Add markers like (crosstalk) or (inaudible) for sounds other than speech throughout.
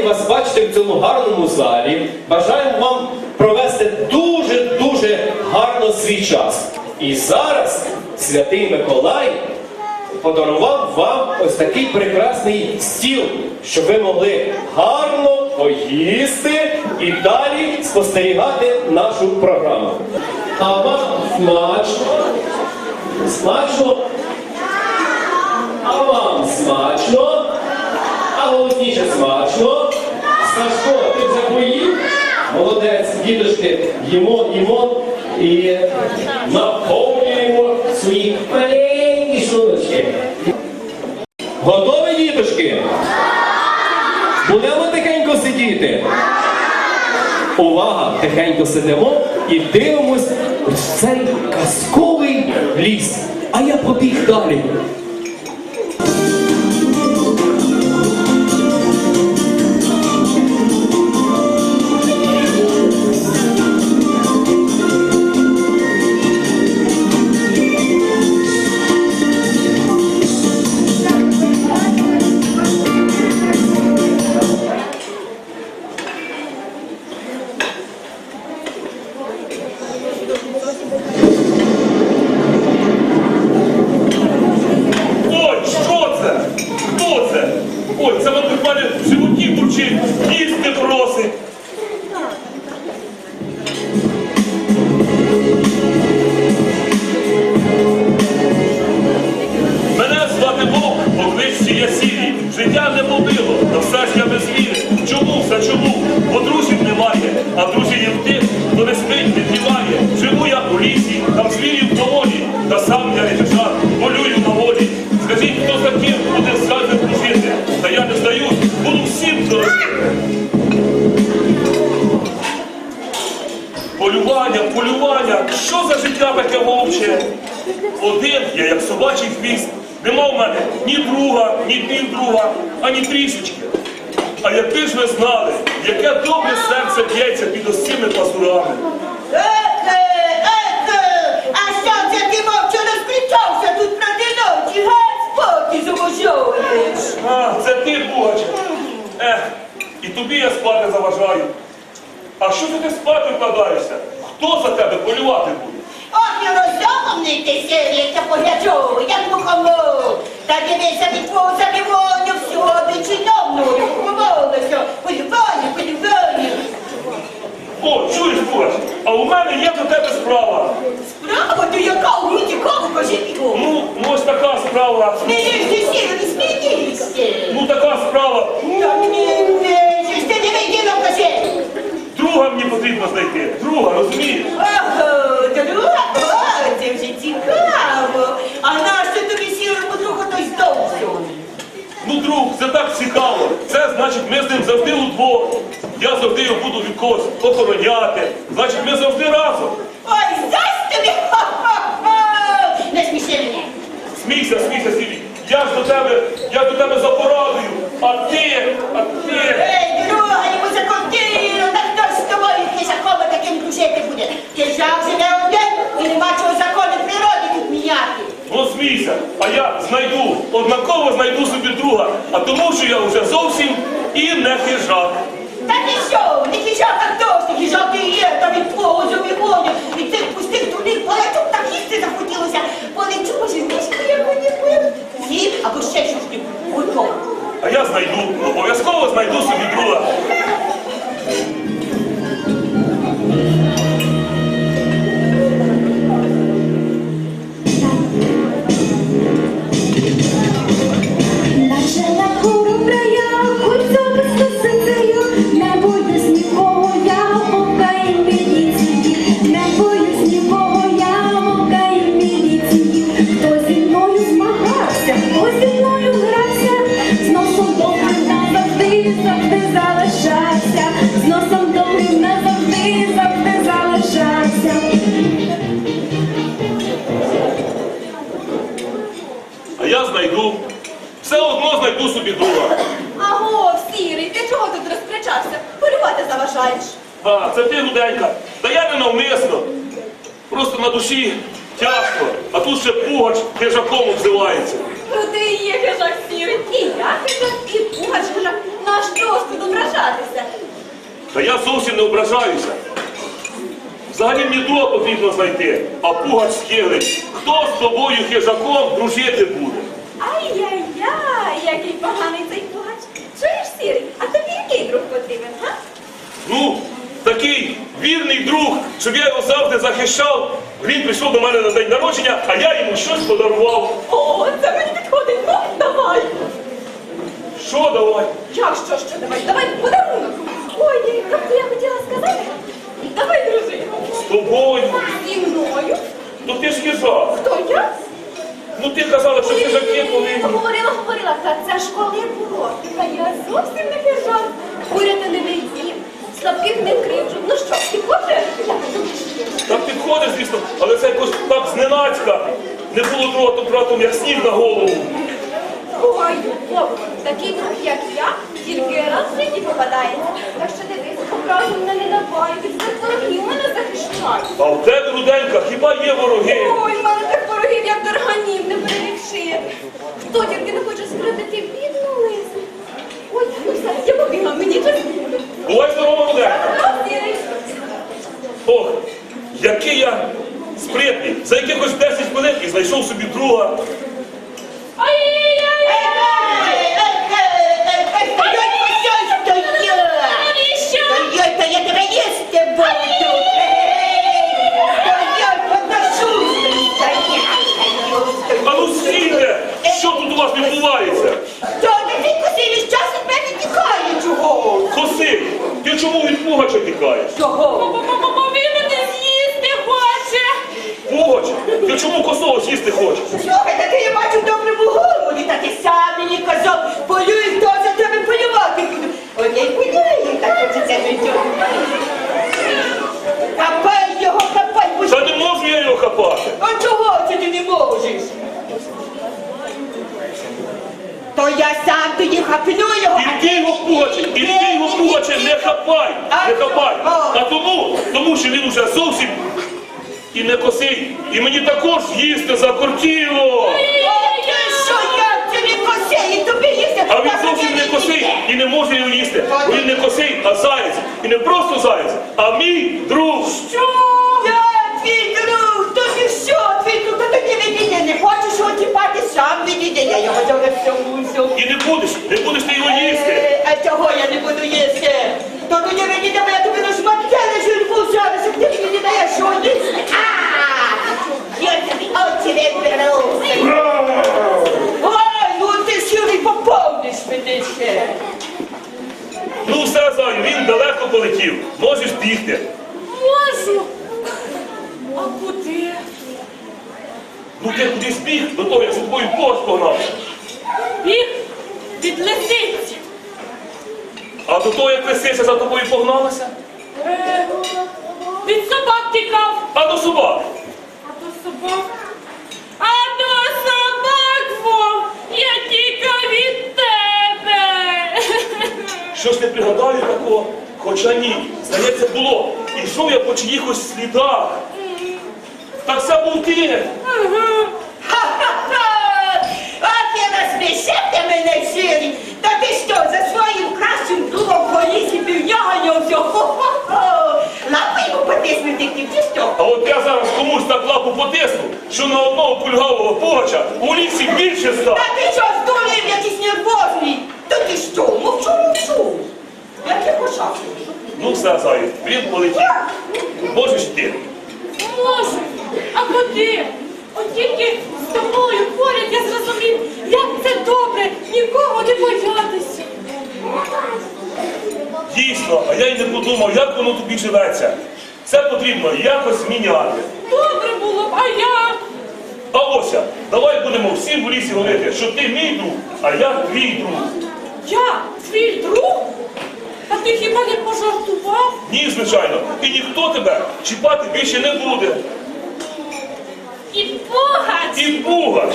раді вас бачити в цьому гарному залі. Бажаємо вам провести дуже-дуже гарно свій час. І зараз святий Миколай подарував вам ось такий прекрасний стіл, щоб ви могли гарно поїсти і далі спостерігати нашу програму. А вам смачно? Смачно? А вам смачно? Смачно? Сашко, ти вже поїв? Молодець, дідушки, їмо, їмо і наповнюємо свої маленькі шлуночки. Готові, дітушки? Будемо тихенько сидіти. Увага! Тихенько сидимо і дивимось в цей казковий ліс. А я побіг далі. А друзі є в тих, хто не спить, не дрімає. Живу я у лісі, там звірів доволі, та сам я речажа, полюю на волі. Скажіть, хто за ким буде сказати служити? Та я не здаюсь, буду всім дорожити. Полювання, полювання, що за життя таке вовче? Один я, як собачий хвіст, нема в мене ні друга, ні півдруга, ані трішечки. А якби ж ви знали, яке добре серце б'ється під усіми пазурами. А що це ти мовче розкричався тут на ночі? Геть спокій зуможуєш. А, це ти, Бугач. Ех, і тобі я спати заважаю. А що ти спати вкладаєшся? Хто за тебе полювати буде? Ох, і роззьомний ти сір'я, погляджу, як мухомор. Та дивися від твого забивоню всього бичиновною, помолися, полюбаю, полюбаю. О, чуєш, Бугач, а у мене є до тебе справа. Справа ти яка у руті кого кажи його? Ну, ну, ось така справа. Смієшся, сіро, не смієшся. Ну така справа. Ж. Друга мені потрібно знайти. Друга, розумієш? Ого, друга, о, це вже цікаво. А нащо тобі сірому другу той здовжу? Ну, друг, це так цікаво. Це значить, ми з ним завжди удвох. Я завжди його буду від когось охороняти. Значить, ми завжди разом. Ой, зась тобі, ха-ха-ха! Не сміши мене. Смійся, смійся, Сіві. Я ж до тебе, я до тебе за порадою. А ти, а ти. Ей, друга, йому закотило, та хто з тобою хижаком таким дружити буде? Хижак живе один і нема чого закони природи тут міняти. Смійся, а я знайду, однаково знайду собі друга, а тому, що я вже зовсім і не хижак. Та ти що, не хижак, а хто ж ти хижак ти є, та від твого зумівоню, від цих пустих дурних полеток так їсти захотілося. Полечу, може, знижку яку-небудь? З'їв або ще щось готово. А я знайду, обов'язково знайду собі друга. Собі. Аго, сірий, ти чого тут розкричався? Полювати заважаєш. А, це ти, Руденька. Та я не навмисно. Просто на душі тяжко, а тут ще пугач хижаком обзивається. Ну ти і є хижак сірий. І я хижак, і пугач хижак. Наш тут ображатися. Та я зовсім не ображаюся. Взагалі мені друга потрібно знайти, а пугач схилить. Хто з тобою хижаком дружити буде? Ай-яй-яй, який поганий цей пугач. Чуєш, сірий, а тобі який друг потрібен, га? Ну, такий вірний друг, щоб я його завжди захищав. Він прийшов до мене на день народження, а я йому щось подарував. О, це мені підходить. Ну, давай. Що давай? Як що, що, давай, давай подарунок. Ой, то я хотіла сказати. Давай, дружи. З тобою. Зі мною. Ну ти ж хижак. Хто я? Ну ти казала, що ти хижаки повинні. Говорила, говорила, та це ж коли було. Та я зовсім не хижак. Куряти не везів, слабких не кривджу. Ну що, ти хочеш? Я. Так підходиш, звісно, але це якось так зненацька. Не було другого братом, як сніг на голову. Ой, Бог, такий друг, як я, тільки раз в житті попадається. Так що дивись, образу мене не давай, від цих ворогів мене захищай. А в тебе, Руденька, хіба є вороги? Ой, в мене тих ворогів, як тарганів, не перелікши. Хто тільки не хоче скрутити бідну лису. Ой, ну все, я побігла, мені час. Бувай здорова, Руденька. Ох, який я спритний. За якихось 10 хвилин і знайшов собі друга. Та я тебе їсти буду! Стоять, подношу! А ну стійте! Що тут у вас відбувається? Не ти косились час мене тікає чого? Коси, ти чому від пугача тікаєш? Чого? Він мене з'їсти хоче. Пугач, ти чому косого з'їсти хочеш? Слухай, та ти я бачу доброму голову, та ти сам мені казав, полюй, хто за тебе полювати буде. От я й полюю, так хочеться життя. Капай його, капай, бо Та не можу я його хапати. А чого це ти не можеш? То я сам тоді хапну його. І ти його пугаче, і ти його пугаче не хапай, не хапай. А тому, тому що він уже зовсім і не косий, і мені також їсти закортіло. Зовсім не косий і не може його їсти. Він не косий, а заєць. І не просто заєць, а мій друг. Що? Я твій друг, то ти що, твій друг, то тоді відійди, не хочеш його чіпати, сам відійди, я його зараз всьому всьому. І не будеш, не будеш ти його їсти. Е, А чого я не буду їсти? То тоді тебе, я тобі шмаття жильбу зараз, як ти мені даєш що їсти. А, я тобі очі відберу. Ой, ну ти сюди поповниш мене ще. Ну все, Заю, він далеко полетів. Можеш бігти. Можу. А куди? Ну ти кудись біг до того, як за тобою пост погнав. Біг від лисиці. А до того, як лисиця за тобою погналася, Е, від собак тікав. а до собак. А до собак. Щось не пригадаю такого. Хоча ні, здається, було. Ішов я по чиїхось слідах. Так це був ти. Ага. Ха-ха-ха! Ах, я ти мене сірі! Та ти що, за своїм кращим другом по лісі півнягання Хо-хо-хо! Лапи йому потиснути ти що? А от я зараз комусь так лапу потисну, що на одного кульгавого погача у лісі більше став. Та ти що, здурів якийсь нервозний? Та ти що, мовчу, мовчу! Як я почав? Ну все, Заю, він полетів. Можеш йти. Можу. А куди? От тільки з тобою поряд я зрозумів, як це добре нікого не боятися. Дійсно, а я й не подумав, як воно тобі живеться. Це потрібно якось міняти. Добре було б, а я. А ося, давай будемо всім в лісі говорити, що ти мій друг, а я твій друг. Я твій друг? А ти хіба не пожартував? Ні, звичайно, і ніхто тебе чіпати більше не буде. І пугач. І пугач.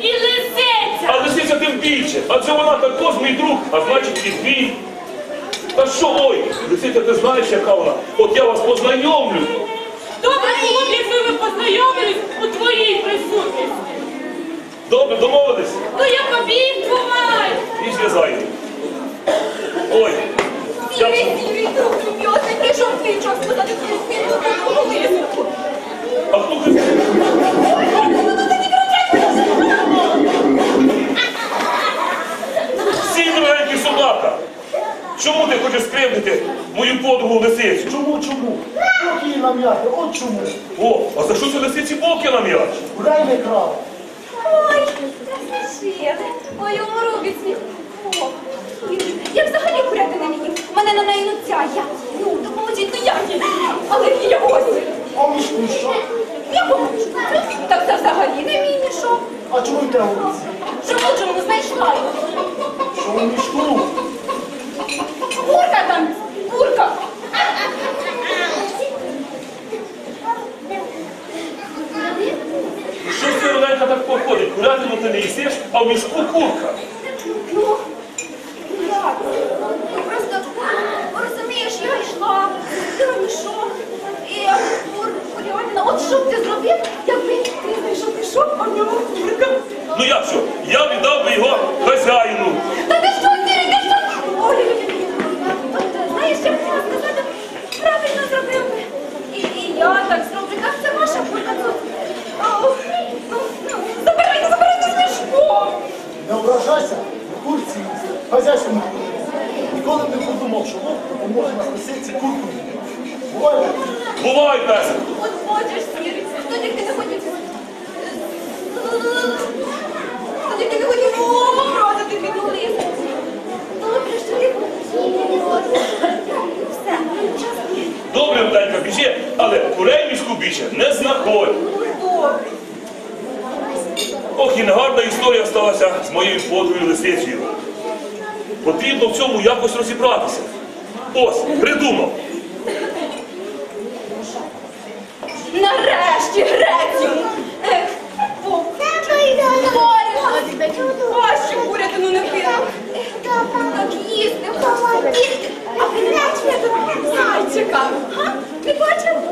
і лисиця. А лисиця тим більше, адже вона також мій друг, а значить і твій. Та що ой, лисиця, ти знаєш, яка вона? От я вас познайомлю. Добре було б, якби ви познайомились у твоїй присутності. Добре, домовились? Ну як обід бувай. І зв'язаю. Ой, люб'язний, прийшов твій час сказати твою спільну лиску. а хто ти? Всі дорогенький собака. Чому ти хочеш скривдити мою подругу лисицю? Чому, чому? Поки її нам'яти, от чому. О, а за що це лисиці боки на м'яч? Грай не крав. Ой, насмішили. Ой, умру від сміху. О, Я взагалі куряти не їм. Мене на неї нуця. Я, ну, допоможіть, ну як їй? Але я ось. А мішку що? Якому? Так це взагалі не мій мішок. А чому й те вулиці? Чому чому знайшла його? Що в мішку? Курка там, курка. Що ти Оленка так походить? Курятину ти не їсиш, а в мішку курка. Ну, як? Ну, просто, розумієш, я йшла, купила мішок, і я кур, курятина. От що б ти зробив, якби ти знайшов мішок, а в ньому курка? Ну як що? Я віддав би його хазяїну. Та ти що, Сірий, ти що? Ой, от, знаєш, я хотіла сказати, правильно зробив би. І, і я так зроблю, так це ваша курка тут. Ау, Ну, ну, забирайте, забирайте з мішком. Не ображайся, курці, хазяйському Ніколи б не подумав, що Бог допоможе нас лисиці курку. Буває. Бувай, песик. От бачиш, Сірий, то тільки не хотів. То тільки не хотів образити бідну лису. Добре, що ти Все, час є. Добре, Оленка, біжи, але курей в мішку більше не знаходь. Ох, і негарна історія сталася з моєю подругою лисицею. Потрібно в цьому якось розібратися. Ось, придумав. Нарешті Грецію! Ех, Важче курятину не кинув. Так їсти, їсти. А ви не зайчика? Не бачив?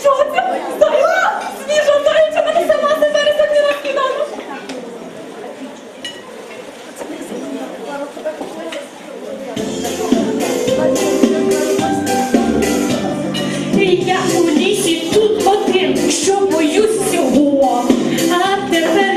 Що це? Зайка? Свіжа зайча, мене сама себе ресурсила кидала. Я у лісі тут один, що боюсь всього. А тепер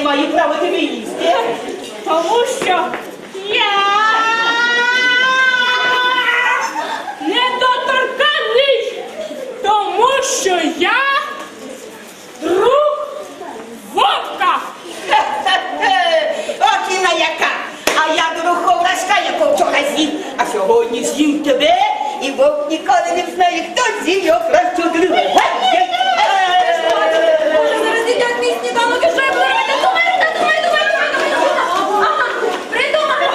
не маю права тебе їсти? Тому що я недоторканий. Тому що я друг вовка. (laughs) От і на яка. А я дорогого рашка, якого вчора з'їв. А сьогодні з'їм тебе, і вовк ніколи не знає, хто з'їв його краще другого. Боже, зараз їдять мій сніданок, і що я буду робити? Думай, думай, думай, думай, думай. Ага, придумай.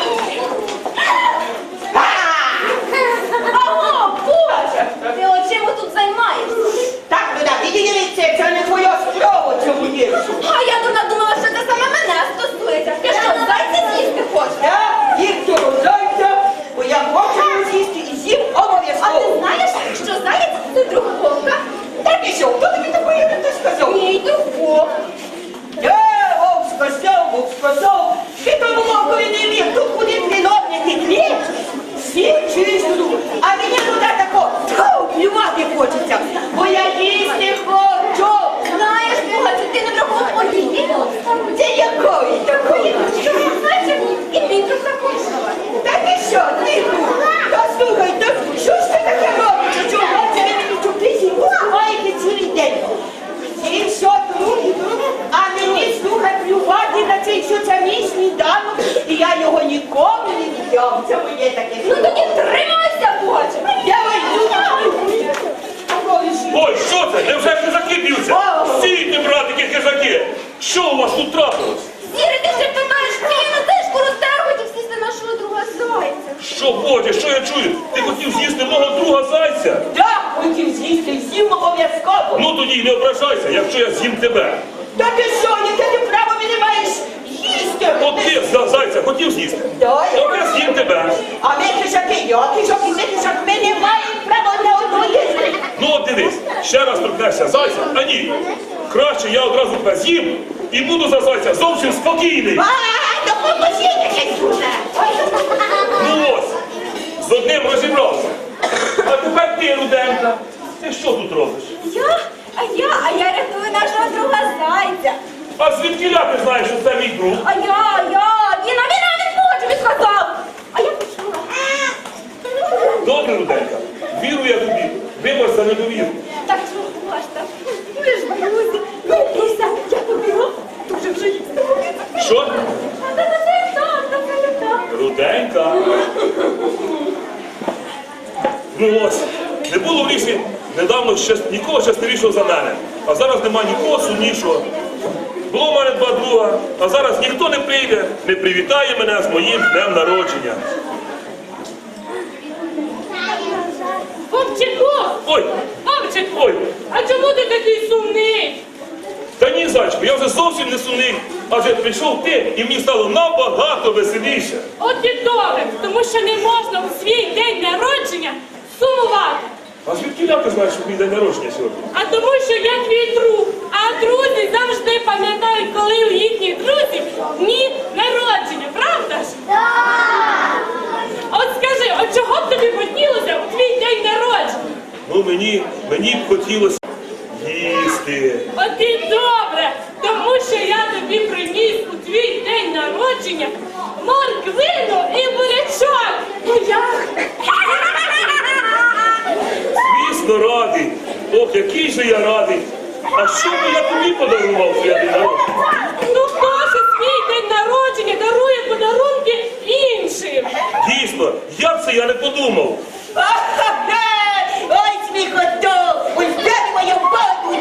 Ого, Боже, ти от чим ви тут займаєшся? Так, ну так, іди дивіться, це не твоя справа цьому євшу. А я думала, думала, що це саме мене стосується. Ти що, зайця з'їсти хочеш? Я їх цього зайця, бо я хочу його з'їсти і з'їм А ти обов'язково. знаєш, що заєць це друг вовка? Так і що, хто тобі такої не сказав? Мій друг вовк. Що у вас тут трапилось? Сірий, ти ще питаєш, ти на тишку розтер, хотів сісти нашого друга зайця. Що, Бодя, що я чую? Ти хотів з'їсти мого друга зайця? Так, хотів з'їсти всім обов'язково. Ну тоді не ображайся, якщо я з'їм тебе. Та ти що, яке ти право не маєш їсти? От ти за зайця хотів з'їсти. То я з'їм тебе. А ми хижаки, я хижак і ми хижак, ми не маємо права на одну їсти. Ну от дивись, ще раз торкнешся зайця, а ні. Краще я одразу тебе з'їм і буду за зайця зовсім спокійний. А, то допоможіть якесь дуже. Ну ось, з одним розібрався. А тепер ти, Руденка. Ти що тут робиш? Я? А я, а я рятую нашого друга зайця. А звідки ти знаєш, що це мій друг? А я, я, він, а він, а він хоче, він сказав. А я почула. Добре, Руденка, вірую я тобі. Вибач за недовіру. Так чого ж так? Ми ж друзі. Ну, і я побігла. Дуже вже хочеться. Що? Та та це так, та це так. Руденька. Ну ось, не було в лісі недавно ще нікого щасливішого за мене. А зараз нема нікого сумнішого. Було в мене два друга, а зараз ніхто не прийде, не привітає мене з моїм днем народження. Вовчику! Ой, Вовчик! ой, А чому ти такий сумний? та ні, зайчику, я вже зовсім не сумний, адже прийшов ти і мені стало набагато веселіше. От і добре, тому що не можна у свій день народження сумувати. А звідки я ти знаєш, що мій день народження сьогодні? А тому, що я твій друг. А друзі завжди пам'ятають, коли у їхніх друзів дні народження, правда ж? От скажи, от чого б тобі хотілося у твій день народження? Ну мені, мені б хотілося їсти. От і добре, тому що я тобі приніс у твій день народження морквину і бурячок. Звісно, радий. Ох, який же я радий. А що би я тобі подарував своє день народження? Ну хто ж свій день народження дарує подарунки іншим? Дійсно, я це я не подумав. Ой, сміхото! Ось де моя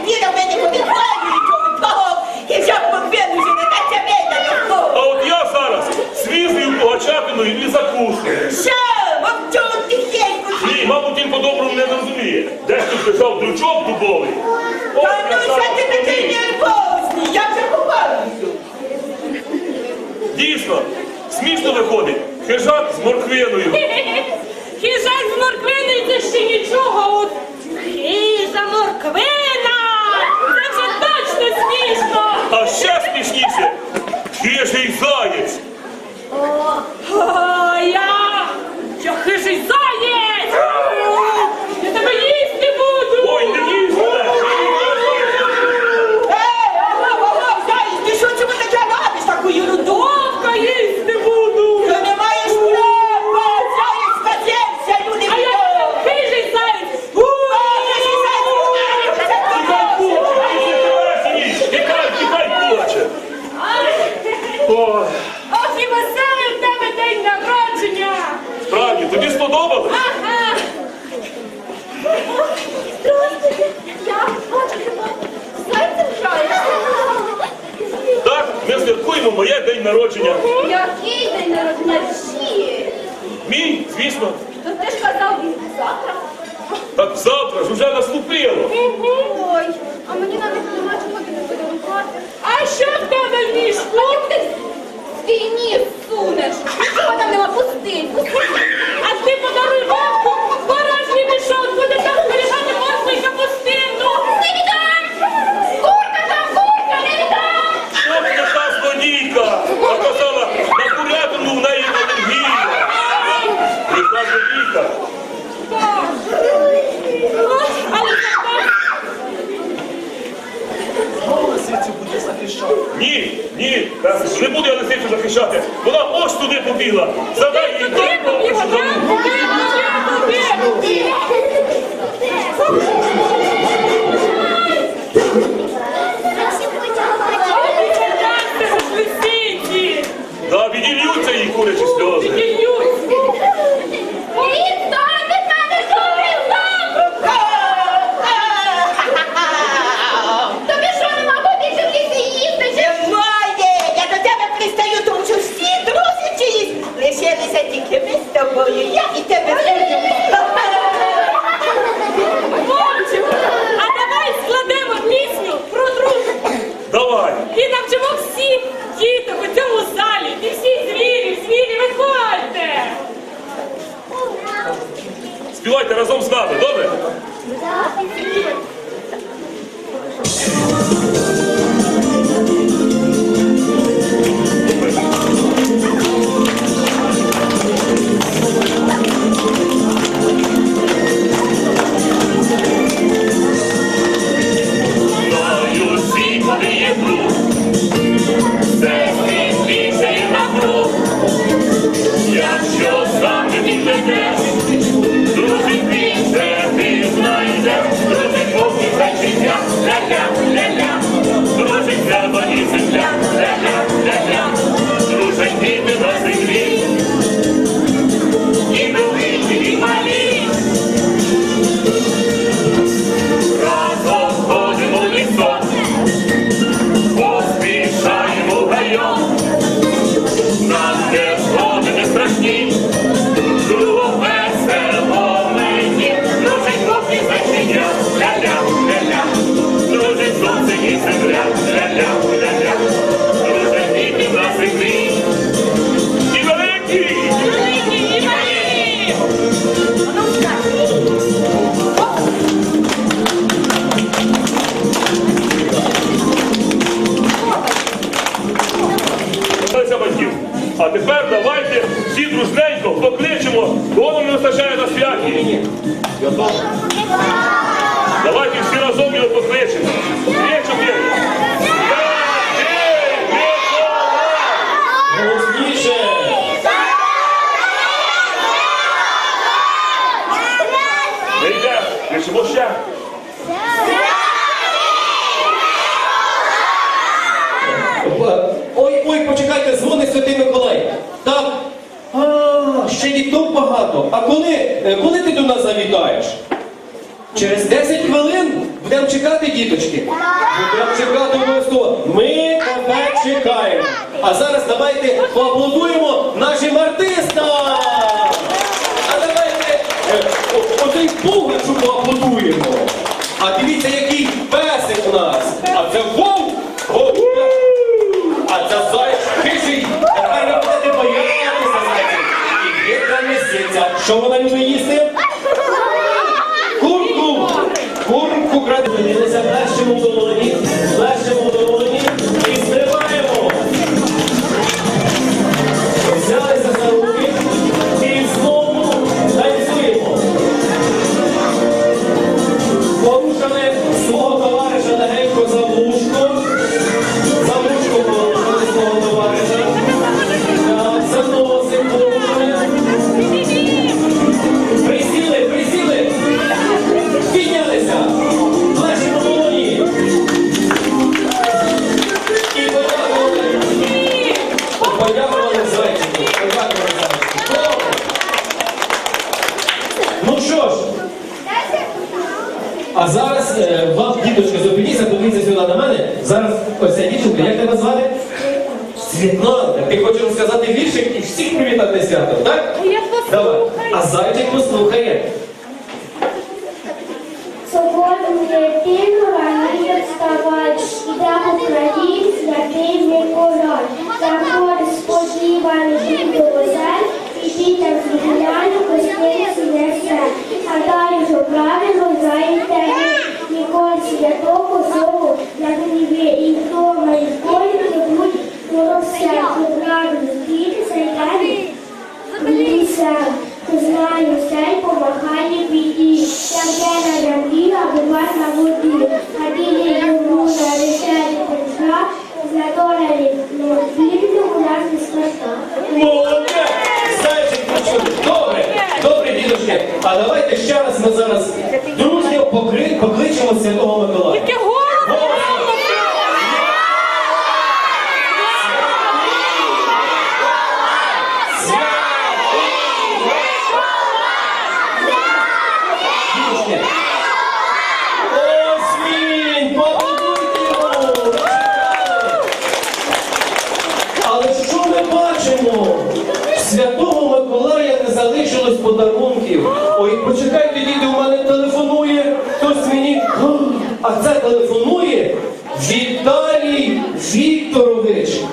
і на мене помідваю, нічого того, і вже побіду вже не даться мене А от я зараз свіжою погачатиною і закусую. Що? Зрозуміє. Десь тут лежав дрючок дубовий. Та ну що ти такий нервозний? Я вже побавлюся. Дійсно, смішно виходить. Хижак з морквиною. Хижак з морквиною це ще нічого. От хижа морквина! Це вже точно смішно! А ще смішніше. Хижий заєць. А я! Я хижий заєць! Я тебе їсти буду! Ой, не їсти! Ей, ага, ага, зайць, ти що чому таке робиш таку ерунду? Вовка їсти буду! Ти не маєш права, заяць скатився, люди А я відомо. хижий заєць! Тікай, тікай, кулаче! Ой, Ох і веселий в тебе день народження! справді, тобі сподобалось? Ага! Здравствуйте, я бачу, ти з зайцем граєшся. Так, ми святкуємо моє день народження. Який день народження? Чиї? Мій, звісно, То ти ж казав він завтра. так завтра ж уже наступило. Ой, а мені навіть нема чого тобі подарувати. А що в тебе в мішку? А як ти свій ніс сунеш? Чого там нема пустий? А ти подаруй вовку порожній мішок, буде там зберігати моркву і капустину. Не віддам! Курка там, курка, не віддам! От яка злодійка, а казала, на курятину в неї алергія. Яка злодійка. Але зато Знову лисицю буде захищати. Ні, ні, Тарасику, не буду я лисицю захищати. Вона ось туди побігла. Задай їй так? мною. Туди. Да, відільються їй курячі сльози. Ільюсь. вами. Добре? Святий Миколай. Так, а, ще діток багато. А коли е, коли ти до нас завітаєш? Через 10 хвилин будемо чекати, діточки. Будемо чекати обов'язково. Ми тебе чекаємо. А зараз давайте поаплодуємо нашим артистам. А давайте е, оцей пугачу поаплодуємо. А дивіться, який. Show them.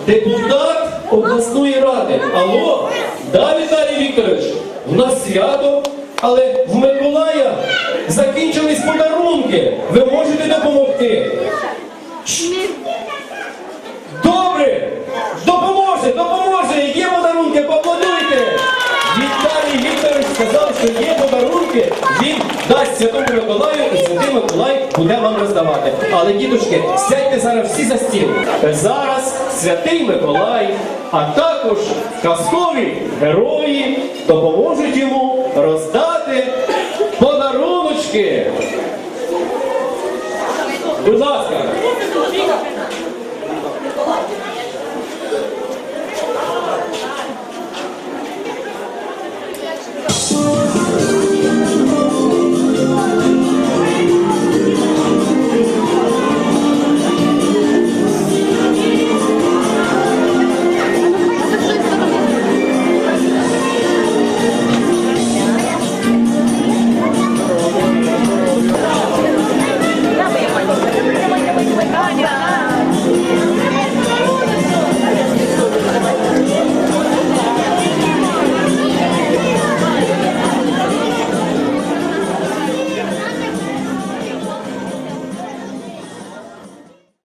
депутат обласної ради. Алло, да, Віталій Вікторович, у нас свято, але в Миколая закінчились подарунки. Ви можете допомогти? Добре! Допоможе, допоможе! Є подарунки, поплодуйте! Віталій Вікторович сказав, що є подарунки, він дасть Святому Миколаю і Святий Миколай буде вам роздавати. Але, діточки, сядьте зараз всі за стіл. Зараз Святий Миколай, а також казкові герої допоможуть йому роздати